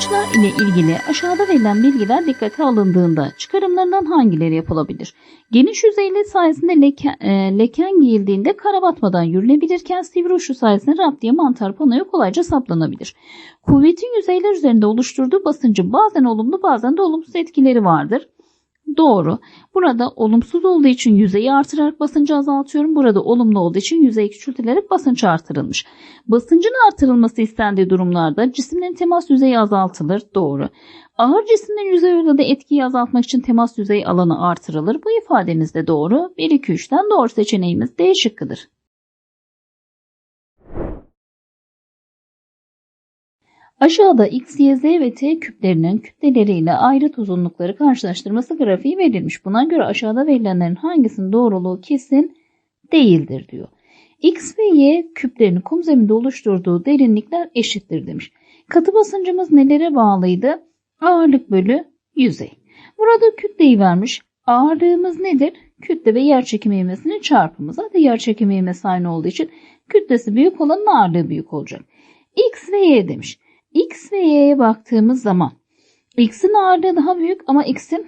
Basınçlar ile ilgili aşağıda verilen bilgiler dikkate alındığında çıkarımlarından hangileri yapılabilir? Geniş yüzeyli sayesinde leke, e, leken giyildiğinde kara batmadan yürünebilirken sivri uçlu sayesinde rap diye mantar panoya kolayca saplanabilir. Kuvvetin yüzeyler üzerinde oluşturduğu basıncın bazen olumlu bazen de olumsuz etkileri vardır. Doğru. Burada olumsuz olduğu için yüzeyi artırarak basıncı azaltıyorum. Burada olumlu olduğu için yüzey küçültülerek basınç artırılmış. Basıncın artırılması istendiği durumlarda cisimlerin temas yüzeyi azaltılır. Doğru. Ağır cisimlerin yüzey uyguladığı etkiyi azaltmak için temas yüzey alanı artırılır. Bu ifademiz de doğru. 1 2 3'ten doğru seçeneğimiz D şıkkıdır. Aşağıda x, y, z ve t küplerinin kütleleriyle ayrıt uzunlukları karşılaştırması grafiği verilmiş. Buna göre aşağıda verilenlerin hangisinin doğruluğu kesin değildir diyor. X ve Y küplerinin kum zeminde oluşturduğu derinlikler eşittir demiş. Katı basıncımız nelere bağlıydı? Ağırlık bölü yüzey. Burada kütleyi vermiş. Ağırlığımız nedir? Kütle ve yerçekimi ivmesinin çarpımı. Zaten yerçekimi ivmesi aynı olduğu için kütlesi büyük olanın ağırlığı büyük olacak. X ve Y demiş. X ve Y'ye baktığımız zaman X'in ağırlığı daha büyük ama X'in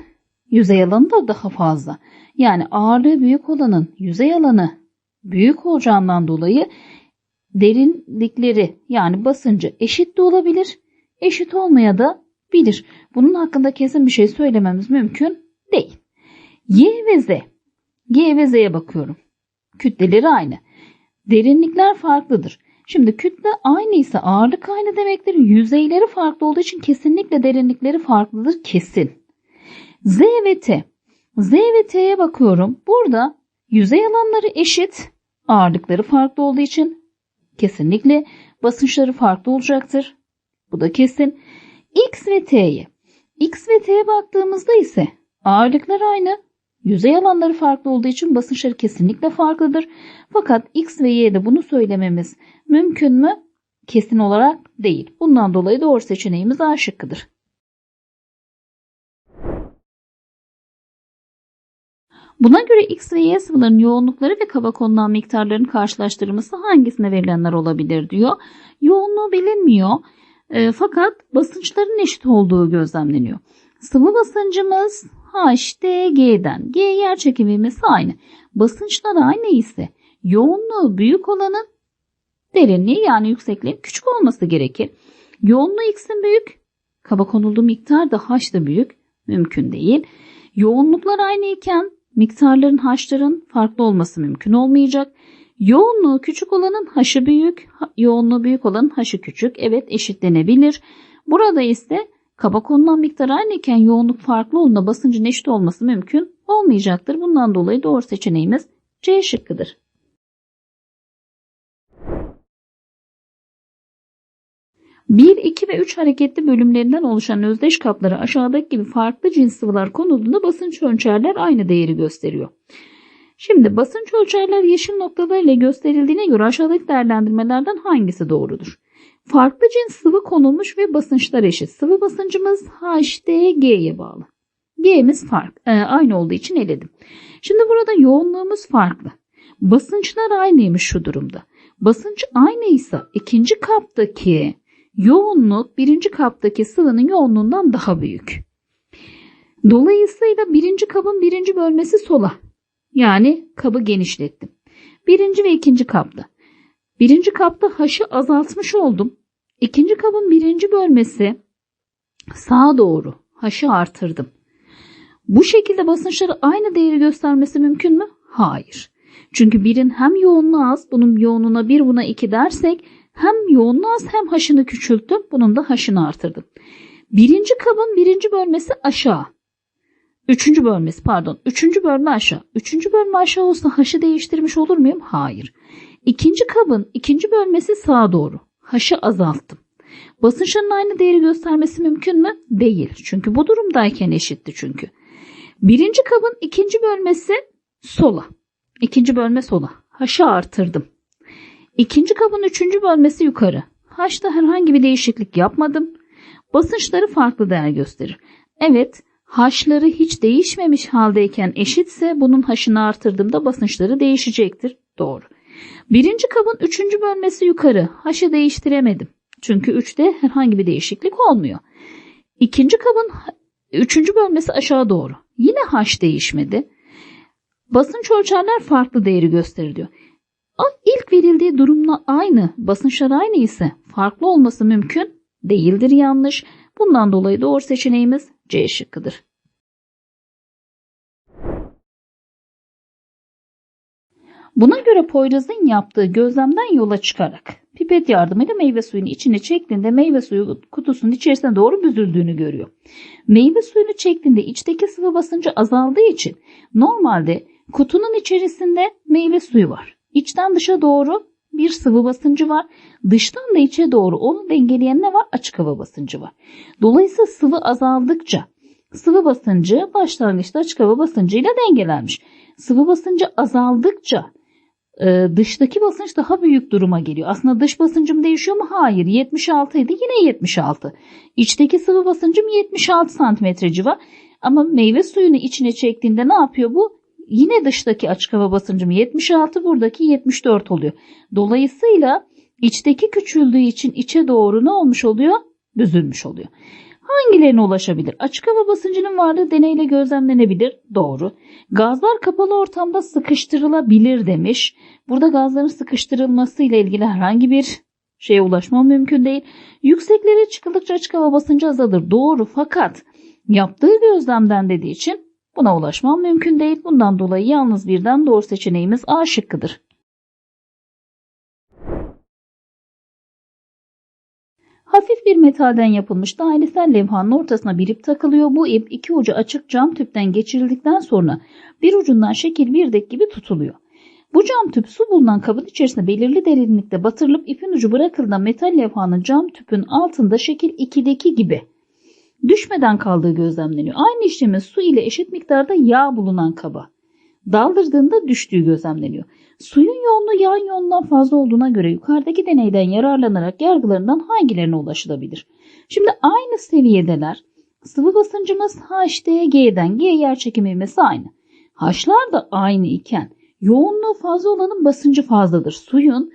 yüzey alanı da daha fazla. Yani ağırlığı büyük olanın yüzey alanı büyük olacağından dolayı derinlikleri yani basıncı eşit de olabilir, eşit olmaya da bilir. Bunun hakkında kesin bir şey söylememiz mümkün değil. Y ve Z. Y ve Z'ye bakıyorum. Kütleleri aynı. Derinlikler farklıdır. Şimdi kütle aynı ise ağırlık aynı demektir. Yüzeyleri farklı olduğu için kesinlikle derinlikleri farklıdır kesin. Z ve T. Z ve T'ye bakıyorum. Burada yüzey alanları eşit. Ağırlıkları farklı olduğu için kesinlikle basınçları farklı olacaktır. Bu da kesin. X ve T'ye. X ve T'ye baktığımızda ise ağırlıklar aynı. Yüzey alanları farklı olduğu için basınçları kesinlikle farklıdır. Fakat X ve Y'de bunu söylememiz mümkün mü? Kesin olarak değil. Bundan dolayı doğru seçeneğimiz A şıkkıdır. Buna göre X ve Y sıvıların yoğunlukları ve kaba konulan miktarların karşılaştırılması hangisine verilenler olabilir diyor. Yoğunluğu bilinmiyor e, fakat basınçların eşit olduğu gözlemleniyor. Sıvı basıncımız HDG'den. G yer çekimimiz aynı. Basınçlar aynı ise yoğunluğu büyük olanın derinliği yani yüksekliği küçük olması gerekir. Yoğunluğu X'in büyük, kaba konulduğu miktar da H da büyük. Mümkün değil. Yoğunluklar aynı iken miktarların H'ların farklı olması mümkün olmayacak. Yoğunluğu küçük olanın H'ı büyük, yoğunluğu büyük olanın H'ı küçük. Evet eşitlenebilir. Burada ise kaba konulan miktar aynı iken yoğunluk farklı olduğunda basıncın eşit olması mümkün olmayacaktır. Bundan dolayı doğru seçeneğimiz C şıkkıdır. Bir, iki ve üç hareketli bölümlerinden oluşan özdeş kaplara aşağıdaki gibi farklı cins sıvılar konulduğunda basınç ölçerler aynı değeri gösteriyor. Şimdi basınç ölçerler yeşil noktalarıyla gösterildiğine göre aşağıdaki değerlendirmelerden hangisi doğrudur? Farklı cins sıvı konulmuş ve basınçlar eşit. Sıvı basıncımız HDG'ye bağlı. G'miz fark, e, aynı olduğu için eledim. Şimdi burada yoğunluğumuz farklı. Basınçlar aynıymış şu durumda. Basınç aynıysa ikinci kaptaki yoğunluk birinci kaptaki sıvının yoğunluğundan daha büyük. Dolayısıyla birinci kabın birinci bölmesi sola. Yani kabı genişlettim. Birinci ve ikinci kapta. Birinci kapta haşı azaltmış oldum. İkinci kabın birinci bölmesi sağa doğru haşı artırdım. Bu şekilde basınçları aynı değeri göstermesi mümkün mü? Hayır. Çünkü birin hem yoğunluğu az, bunun yoğunluğuna bir buna iki dersek hem yoğunluğu az hem haşını küçülttüm. Bunun da haşını artırdım. Birinci kabın birinci bölmesi aşağı. Üçüncü bölmesi pardon. Üçüncü bölme aşağı. Üçüncü bölme aşağı olsa haşı değiştirmiş olur muyum? Hayır. İkinci kabın ikinci bölmesi sağa doğru. Haşı azalttım. Basınçların aynı değeri göstermesi mümkün mü? Değil. Çünkü bu durumdayken eşitti çünkü. Birinci kabın ikinci bölmesi sola. İkinci bölme sola. Haşı artırdım. İkinci kabın üçüncü bölmesi yukarı. Haşta herhangi bir değişiklik yapmadım. Basınçları farklı değer gösterir. Evet, haşları hiç değişmemiş haldeyken eşitse bunun haşını artırdığımda basınçları değişecektir. Doğru. Birinci kabın üçüncü bölmesi yukarı. Haşı değiştiremedim. Çünkü üçte herhangi bir değişiklik olmuyor. İkinci kabın üçüncü bölmesi aşağı doğru. Yine H değişmedi. Basınç ölçerler farklı değeri gösterir diyor. İlk verildiği durumla aynı, basınçlar aynı ise farklı olması mümkün değildir yanlış. Bundan dolayı doğru seçeneğimiz C şıkkıdır. Buna göre Poyraz'ın yaptığı gözlemden yola çıkarak pipet yardımıyla meyve suyunu içine çektiğinde meyve suyu kutusunun içerisine doğru büzüldüğünü görüyor. Meyve suyunu çektiğinde içteki sıvı basıncı azaldığı için normalde kutunun içerisinde meyve suyu var. İçten dışa doğru bir sıvı basıncı var. Dıştan da içe doğru onu dengeleyen ne var? Açık hava basıncı var. Dolayısıyla sıvı azaldıkça sıvı basıncı başlangıçta açık hava basıncıyla dengelenmiş. Sıvı basıncı azaldıkça e, dıştaki basınç daha büyük duruma geliyor. Aslında dış basıncım değişiyor mu? Hayır. 76 idi yine 76. İçteki sıvı basıncım 76 santimetre civa. Ama meyve suyunu içine çektiğinde ne yapıyor bu? Yine dıştaki açık hava basıncım 76 buradaki 74 oluyor. Dolayısıyla içteki küçüldüğü için içe doğru ne olmuş oluyor? Büzülmüş oluyor. Hangilerine ulaşabilir? Açık hava basıncının varlığı deneyle gözlemlenebilir. Doğru. Gazlar kapalı ortamda sıkıştırılabilir demiş. Burada gazların sıkıştırılması ile ilgili herhangi bir şeye ulaşmam mümkün değil. Yükseklere çıkıldıkça açık hava basıncı azalır. Doğru fakat yaptığı gözlemden dediği için buna ulaşmam mümkün değil. Bundan dolayı yalnız birden doğru seçeneğimiz A şıkkıdır. Hafif bir metalden yapılmış dairesel levhanın ortasına bir ip takılıyor. Bu ip iki ucu açık cam tüpten geçirildikten sonra bir ucundan şekil bir dek gibi tutuluyor. Bu cam tüp su bulunan kabın içerisinde belirli derinlikte batırılıp ipin ucu bırakıldığında metal levhanın cam tüpün altında şekil 2'deki gibi düşmeden kaldığı gözlemleniyor. Aynı işlemi su ile eşit miktarda yağ bulunan kaba daldırdığında düştüğü gözlemleniyor. Suyun yoğunluğu yağın yoğunluğundan fazla olduğuna göre yukarıdaki deneyden yararlanarak yargılarından hangilerine ulaşılabilir? Şimdi aynı seviyedeler. Sıvı basıncımız HDG'den G yer çekimi aynı. H'lar da aynı iken yoğunluğu fazla olanın basıncı fazladır. Suyun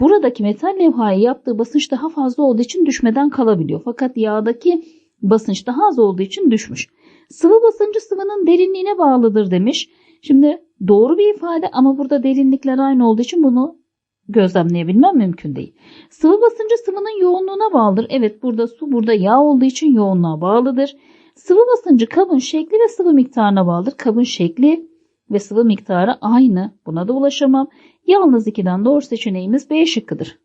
buradaki metal levhaya yaptığı basınç daha fazla olduğu için düşmeden kalabiliyor. Fakat yağdaki basınç daha az olduğu için düşmüş. Sıvı basıncı sıvının derinliğine bağlıdır demiş. Şimdi doğru bir ifade ama burada derinlikler aynı olduğu için bunu gözlemleyebilmem mümkün değil. Sıvı basıncı sıvının yoğunluğuna bağlıdır. Evet burada su burada yağ olduğu için yoğunluğa bağlıdır. Sıvı basıncı kabın şekli ve sıvı miktarına bağlıdır. Kabın şekli ve sıvı miktarı aynı. Buna da ulaşamam. Yalnız ikiden doğru seçeneğimiz B şıkkıdır.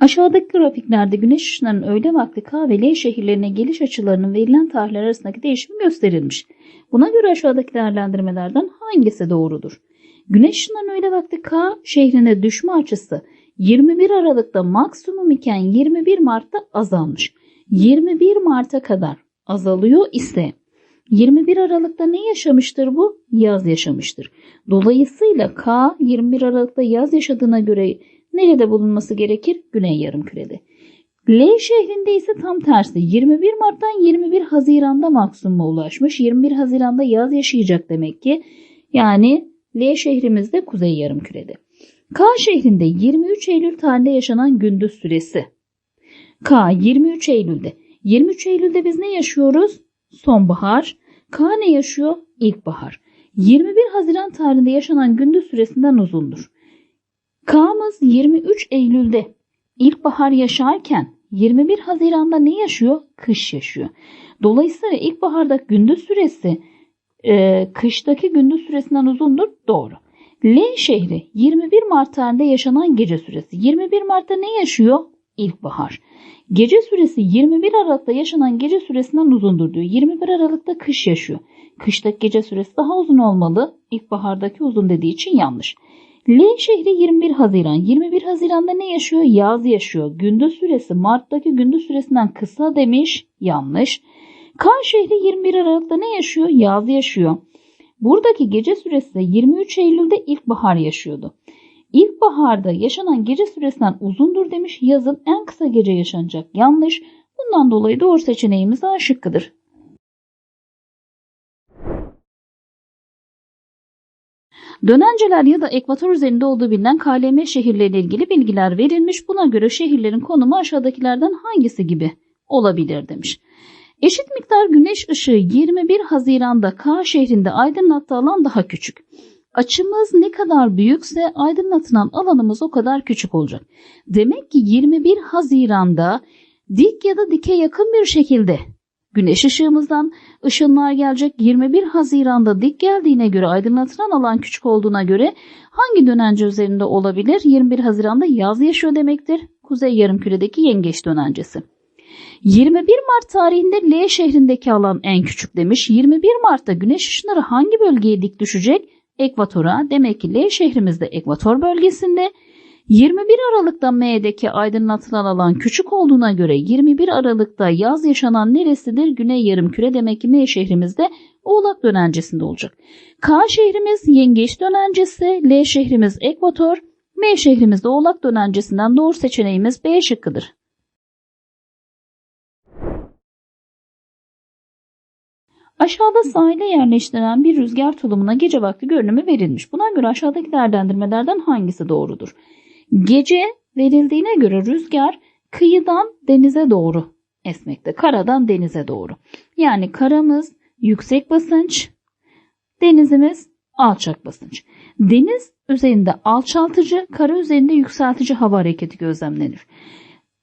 Aşağıdaki grafiklerde güneş ışınlarının öğle vakti K ve L şehirlerine geliş açılarının verilen tarihler arasındaki değişimi gösterilmiş. Buna göre aşağıdaki değerlendirmelerden hangisi doğrudur? Güneş ışınlarının öğle vakti K şehrine düşme açısı 21 Aralık'ta maksimum iken 21 Mart'ta azalmış. 21 Mart'a kadar azalıyor ise 21 Aralık'ta ne yaşamıştır bu? Yaz yaşamıştır. Dolayısıyla K 21 Aralık'ta yaz yaşadığına göre Nerede bulunması gerekir? Güney yarımkürede. L şehrinde ise tam tersi 21 Mart'tan 21 Haziran'da maksimuma ulaşmış. 21 Haziran'da yaz yaşayacak demek ki. Yani L şehrimizde kuzey yarımkürede. K şehrinde 23 Eylül tarihinde yaşanan gündüz süresi. K 23 Eylül'de. 23 Eylül'de biz ne yaşıyoruz? Sonbahar. K ne yaşıyor? İlkbahar. 21 Haziran tarihinde yaşanan gündüz süresinden uzundur. K'mız 23 Eylül'de ilkbahar yaşarken 21 Haziran'da ne yaşıyor? Kış yaşıyor. Dolayısıyla ilkbaharda gündüz süresi e, kıştaki gündüz süresinden uzundur. Doğru. L şehri 21 Mart tarihinde yaşanan gece süresi. 21 Mart'ta ne yaşıyor? İlkbahar. Gece süresi 21 Aralık'ta yaşanan gece süresinden uzundur diyor. 21 Aralık'ta kış yaşıyor. Kıştaki gece süresi daha uzun olmalı. İlkbahardaki uzun dediği için yanlış. L şehri 21 Haziran. 21 Haziran'da ne yaşıyor? Yaz yaşıyor. Gündüz süresi Mart'taki gündüz süresinden kısa demiş. Yanlış. K şehri 21 Aralık'ta ne yaşıyor? Yaz yaşıyor. Buradaki gece süresi de 23 Eylül'de ilkbahar yaşıyordu. İlkbaharda yaşanan gece süresinden uzundur demiş. Yazın en kısa gece yaşanacak. Yanlış. Bundan dolayı doğru seçeneğimiz A şıkkıdır. Dönenceler ya da ekvator üzerinde olduğu bilinen KLM şehirleriyle ilgili bilgiler verilmiş. Buna göre şehirlerin konumu aşağıdakilerden hangisi gibi olabilir demiş. Eşit miktar güneş ışığı 21 Haziran'da K şehrinde aydınlattığı alan daha küçük. Açımız ne kadar büyükse aydınlatılan alanımız o kadar küçük olacak. Demek ki 21 Haziran'da dik ya da dike yakın bir şekilde güneş ışığımızdan ışınlar gelecek. 21 Haziran'da dik geldiğine göre aydınlatılan alan küçük olduğuna göre hangi dönence üzerinde olabilir? 21 Haziran'da yaz yaşıyor demektir. Kuzey yarımküredeki yengeç dönencesi. 21 Mart tarihinde L şehrindeki alan en küçük demiş. 21 Mart'ta güneş ışınları hangi bölgeye dik düşecek? Ekvatora. Demek ki L şehrimizde ekvator bölgesinde. 21 Aralık'ta M'deki aydınlatılan alan küçük olduğuna göre 21 Aralık'ta yaz yaşanan neresidir? Güney yarımküre demek ki M şehrimizde Oğlak dönencesinde olacak. K şehrimiz Yengeç dönencesi, L şehrimiz Ekvator, M şehrimizde Oğlak dönencesinden doğru seçeneğimiz B şıkkıdır. Aşağıda sahile yerleştirilen bir rüzgar tulumuna gece vakti görünümü verilmiş. Buna göre aşağıdaki değerlendirmelerden hangisi doğrudur? Gece verildiğine göre rüzgar kıyıdan denize doğru esmekte. Karadan denize doğru. Yani karamız yüksek basınç, denizimiz alçak basınç. Deniz üzerinde alçaltıcı, kara üzerinde yükseltici hava hareketi gözlemlenir.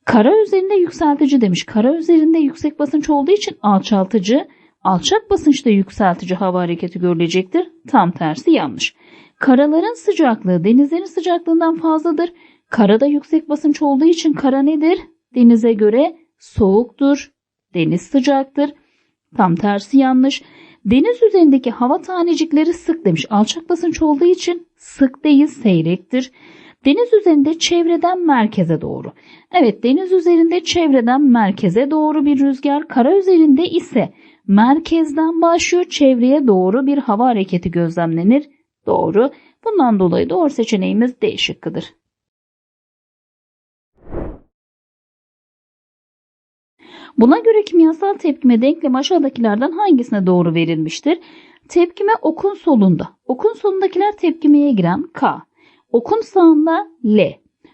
Kara üzerinde yükseltici demiş. Kara üzerinde yüksek basınç olduğu için alçaltıcı, alçak basınçta yükseltici hava hareketi görülecektir. Tam tersi yanlış. Karaların sıcaklığı denizlerin sıcaklığından fazladır. Karada yüksek basınç olduğu için kara nedir? Denize göre soğuktur. Deniz sıcaktır. Tam tersi yanlış. Deniz üzerindeki hava tanecikleri sık demiş. Alçak basınç olduğu için sık değil seyrektir. Deniz üzerinde çevreden merkeze doğru. Evet deniz üzerinde çevreden merkeze doğru bir rüzgar. Kara üzerinde ise merkezden başlıyor çevreye doğru bir hava hareketi gözlemlenir. Doğru. Bundan dolayı doğru seçeneğimiz D şıkkıdır. Buna göre kimyasal tepkime denklem aşağıdakilerden hangisine doğru verilmiştir? Tepkime okun solunda. Okun solundakiler tepkimeye giren K. Okun sağında L.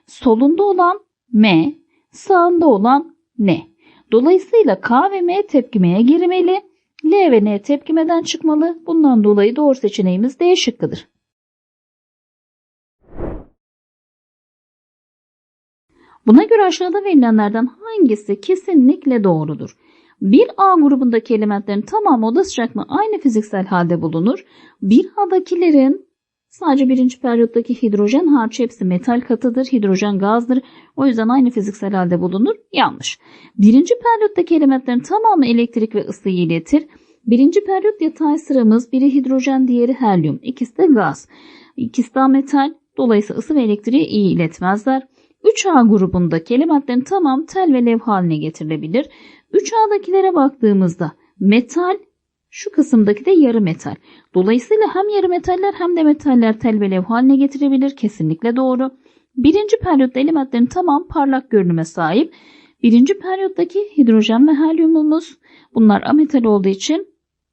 Solunda olan M. Sağında olan N. Dolayısıyla K ve M tepkimeye girmeli. L ve N tepkimeden çıkmalı. Bundan dolayı doğru seçeneğimiz D şıkkıdır. Buna göre aşağıda verilenlerden hangisi kesinlikle doğrudur? Bir A grubundaki elementlerin tamamı oda sıcaklığı aynı fiziksel halde bulunur. Bir A'dakilerin sadece birinci periyottaki hidrojen hariç hepsi metal katıdır. Hidrojen gazdır. O yüzden aynı fiziksel halde bulunur. Yanlış. Birinci periyottaki elementlerin tamamı elektrik ve ısıyı iletir. Birinci periyot yatay sıramız biri hidrojen diğeri helyum. İkisi de gaz. İkisi de metal. Dolayısıyla ısı ve elektriği iyi iletmezler. 3A grubundaki elementlerin tamam tel ve lev haline getirilebilir. 3A'dakilere baktığımızda metal şu kısımdaki de yarı metal. Dolayısıyla hem yarı metaller hem de metaller tel ve lev haline getirebilir. Kesinlikle doğru. Birinci periyotta elementlerin tamam parlak görünüme sahip. Birinci periyottaki hidrojen ve helyumumuz bunlar ametal olduğu için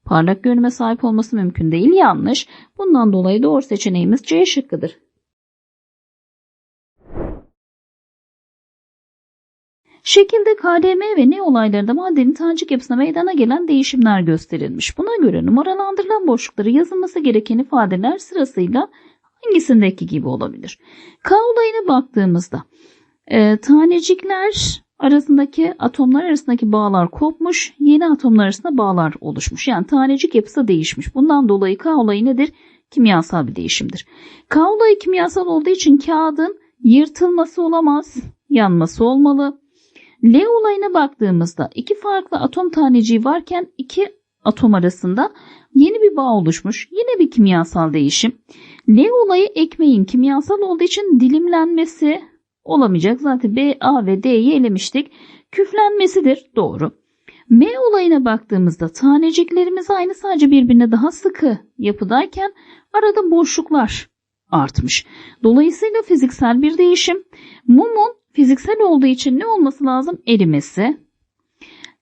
parlak görünüme sahip olması mümkün değil. Yanlış. Bundan dolayı doğru seçeneğimiz C şıkkıdır. Şekilde KDM ve ne olaylarında maddenin tanecik yapısına meydana gelen değişimler gösterilmiş. Buna göre numaralandırılan boşlukları yazılması gereken ifadeler sırasıyla hangisindeki gibi olabilir? K olayına baktığımızda e, tanecikler arasındaki atomlar arasındaki bağlar kopmuş, yeni atomlar arasında bağlar oluşmuş. Yani tanecik yapısı değişmiş. Bundan dolayı K olayı nedir? Kimyasal bir değişimdir. K olayı kimyasal olduğu için kağıdın yırtılması olamaz, yanması olmalı. L olayına baktığımızda iki farklı atom taneciği varken iki atom arasında yeni bir bağ oluşmuş. Yine bir kimyasal değişim. L olayı ekmeğin kimyasal olduğu için dilimlenmesi olamayacak. Zaten B, A ve D'yi elemiştik. Küflenmesidir. Doğru. M olayına baktığımızda taneciklerimiz aynı sadece birbirine daha sıkı yapıdayken arada boşluklar artmış. Dolayısıyla fiziksel bir değişim. Mumun fiziksel olduğu için ne olması lazım? Erimesi.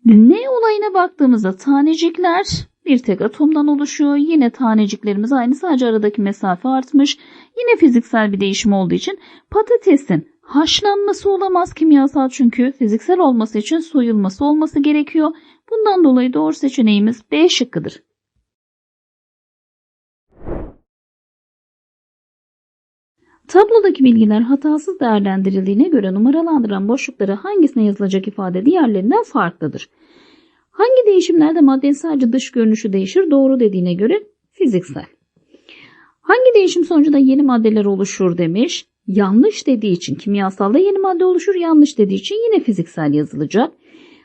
Ne olayına baktığımızda tanecikler Bir tek atomdan oluşuyor. Yine taneciklerimiz aynı sadece aradaki mesafe artmış. Yine fiziksel bir değişim olduğu için patatesin haşlanması olamaz kimyasal çünkü fiziksel olması için soyulması olması gerekiyor. Bundan dolayı doğru seçeneğimiz B şıkkıdır. Tablodaki bilgiler hatasız değerlendirildiğine göre numaralandıran boşluklara hangisine yazılacak ifade diğerlerinden farklıdır? Hangi değişimlerde maddenin sadece dış görünüşü değişir? Doğru dediğine göre fiziksel. Hangi değişim sonucunda yeni maddeler oluşur demiş. Yanlış dediği için kimyasalda yeni madde oluşur. Yanlış dediği için yine fiziksel yazılacak.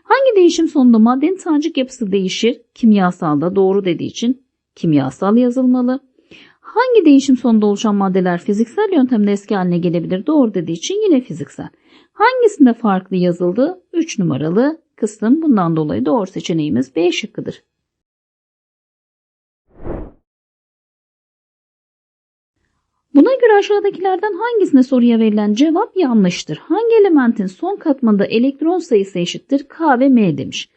Hangi değişim sonunda maddenin tanecik yapısı değişir? Kimyasalda doğru dediği için kimyasal yazılmalı. Hangi değişim sonunda oluşan maddeler fiziksel yöntemde eski haline gelebilir? Doğru dediği için yine fiziksel. Hangisinde farklı yazıldı? 3 numaralı kısım. Bundan dolayı doğru seçeneğimiz B şıkkıdır. Buna göre aşağıdakilerden hangisine soruya verilen cevap yanlıştır? Hangi elementin son katmanında elektron sayısı eşittir? K ve M demiş.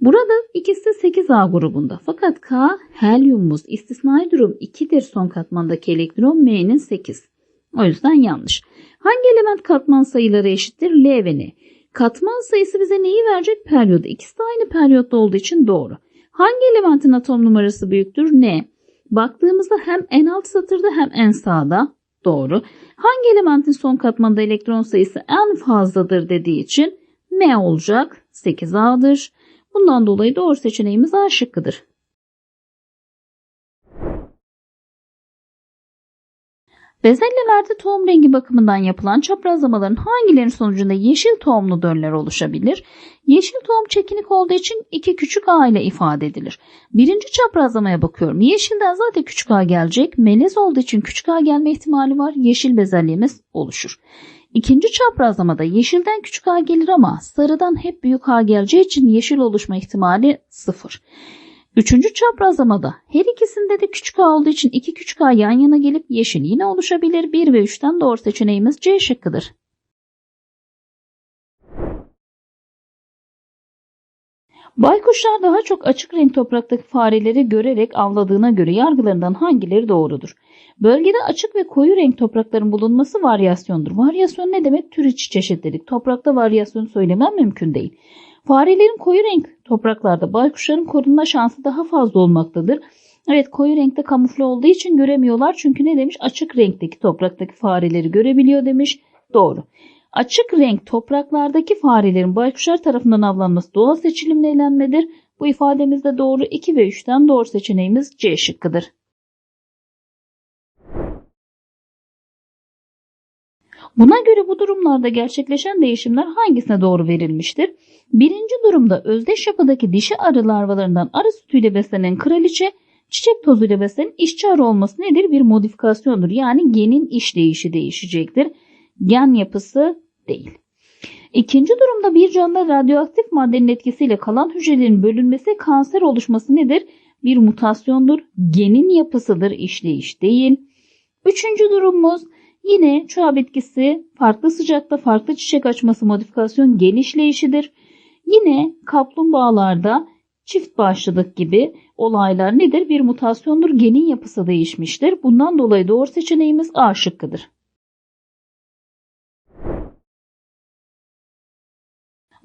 Burada ikisi de 8A grubunda. Fakat K helyumumuz istisnai durum 2'dir son katmandaki elektron M'nin 8. O yüzden yanlış. Hangi element katman sayıları eşittir? L ve N. Katman sayısı bize neyi verecek? Periyodu. İkisi de aynı periyotta olduğu için doğru. Hangi elementin atom numarası büyüktür? N. Baktığımızda hem en alt satırda hem en sağda. Doğru. Hangi elementin son katmanında elektron sayısı en fazladır dediği için M olacak. 8A'dır. Bundan dolayı doğru seçeneğimiz A şıkkıdır. Bezelyelerde tohum rengi bakımından yapılan çaprazlamaların hangilerinin sonucunda yeşil tohumlu döller oluşabilir? Yeşil tohum çekinik olduğu için iki küçük a ile ifade edilir. Birinci çaprazlamaya bakıyorum. Yeşilden zaten küçük a gelecek. Melez olduğu için küçük a gelme ihtimali var. Yeşil bezelyemiz oluşur. İkinci çaprazlamada yeşilden küçük a gelir ama sarıdan hep büyük a geleceği için yeşil oluşma ihtimali sıfır. Üçüncü çaprazlamada her ikisinde de küçük a olduğu için iki küçük a yan yana gelip yeşil yine oluşabilir. 1 ve 3'ten doğru seçeneğimiz C şıkkıdır. Baykuşlar daha çok açık renk topraktaki fareleri görerek avladığına göre yargılarından hangileri doğrudur? Bölgede açık ve koyu renk toprakların bulunması varyasyondur. Varyasyon ne demek? Tür içi çeşitlilik. Toprakta varyasyon söylemem mümkün değil. Farelerin koyu renk topraklarda baykuşların korunma şansı daha fazla olmaktadır. Evet koyu renkte kamufle olduğu için göremiyorlar. Çünkü ne demiş? Açık renkteki topraktaki fareleri görebiliyor demiş. Doğru. Açık renk topraklardaki farelerin baykuşlar tarafından avlanması doğal seçilimle elenmedir. Bu ifademiz de doğru. 2 ve 3'ten doğru seçeneğimiz C şıkkıdır. Buna göre bu durumlarda gerçekleşen değişimler hangisine doğru verilmiştir? Birinci durumda özdeş yapıdaki dişi arı larvalarından arı sütüyle beslenen kraliçe çiçek tozuyla beslenen işçi arı olması nedir? Bir modifikasyondur. Yani genin işleyişi değişecektir. Gen yapısı değil. İkinci durumda bir canlıda radyoaktif maddenin etkisiyle kalan hücrelerin bölünmesi kanser oluşması nedir? Bir mutasyondur. Genin yapısıdır, işleyiş değil. Üçüncü durumumuz yine çuha bitkisi farklı sıcakta farklı çiçek açması modifikasyon gen işleyişidir. Yine kaplumbağalarda çift bağışlılık gibi olaylar nedir? Bir mutasyondur. Genin yapısı değişmiştir. Bundan dolayı doğru seçeneğimiz A şıkkıdır.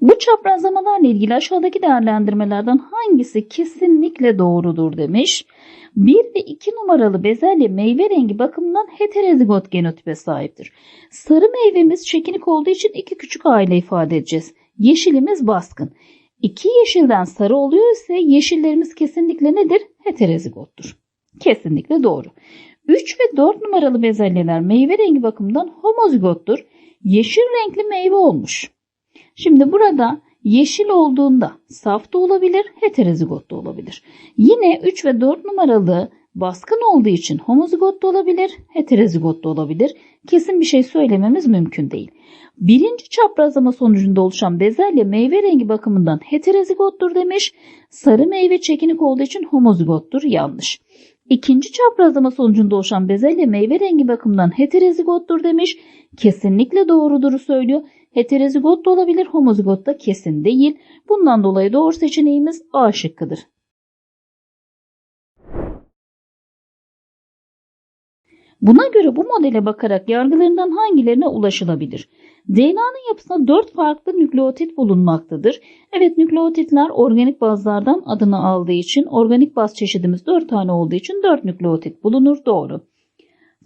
Bu çaprazlamalarla ilgili aşağıdaki değerlendirmelerden hangisi kesinlikle doğrudur demiş. 1 ve 2 numaralı bezelye meyve rengi bakımından heterozigot genotipe sahiptir. Sarı meyvemiz çekinik olduğu için iki küçük aile ifade edeceğiz. Yeşilimiz baskın. İki yeşilden sarı oluyor ise yeşillerimiz kesinlikle nedir? Heterozigottur. Kesinlikle doğru. 3 ve 4 numaralı bezelyeler meyve rengi bakımından homozigottur. Yeşil renkli meyve olmuş. Şimdi burada yeşil olduğunda saf da olabilir, heterozigot da olabilir. Yine 3 ve 4 numaralı baskın olduğu için homozigot da olabilir, heterozigot da olabilir. Kesin bir şey söylememiz mümkün değil. Birinci çaprazlama sonucunda oluşan bezelye meyve rengi bakımından heterozigottur demiş. Sarı meyve çekinik olduğu için homozigottur. Yanlış. İkinci çaprazlama sonucunda oluşan bezelye meyve rengi bakımından heterozigottur demiş. Kesinlikle doğrudur söylüyor. Heterozigot da olabilir, homozigot da kesin değil. Bundan dolayı doğru seçeneğimiz A şıkkıdır. Buna göre bu modele bakarak yargılarından hangilerine ulaşılabilir? DNA'nın yapısında 4 farklı nükleotit bulunmaktadır. Evet nükleotitler organik bazlardan adını aldığı için organik baz çeşidimiz 4 tane olduğu için 4 nükleotit bulunur doğru.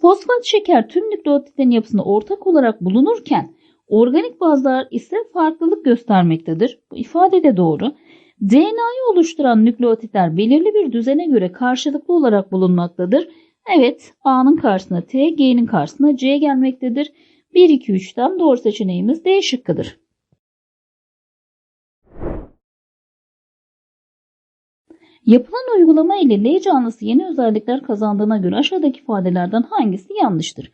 Fosfat şeker tüm nükleotitlerin yapısında ortak olarak bulunurken organik bazlar ise farklılık göstermektedir. Bu ifade de doğru. DNA'yı oluşturan nükleotitler belirli bir düzene göre karşılıklı olarak bulunmaktadır. Evet A'nın karşısına T, G'nin karşısına C gelmektedir. 1, 2, 3'ten doğru seçeneğimiz D şıkkıdır. Yapılan uygulama ile L canlısı yeni özellikler kazandığına göre aşağıdaki ifadelerden hangisi yanlıştır?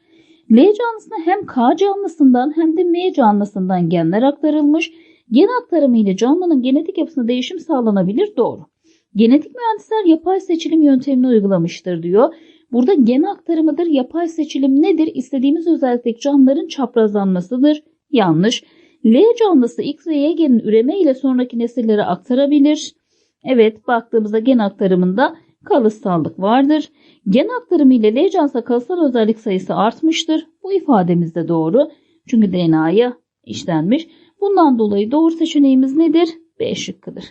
L canlısına hem K canlısından hem de M canlısından genler aktarılmış. Gen aktarımı ile canlının genetik yapısına değişim sağlanabilir. Doğru. Genetik mühendisler yapay seçilim yöntemini uygulamıştır diyor. Burada gen aktarımıdır. Yapay seçilim nedir? İstediğimiz özellikteki canlıların çaprazlanmasıdır. Yanlış. L canlısı X ve Y genin üreme ile sonraki nesillere aktarabilir. Evet baktığımızda gen aktarımında kalıtsallık vardır. Gen aktarımı ile L canlısı kalıtsal özellik sayısı artmıştır. Bu ifademiz de doğru. Çünkü DNA'ya işlenmiş. Bundan dolayı doğru seçeneğimiz nedir? B şıkkıdır.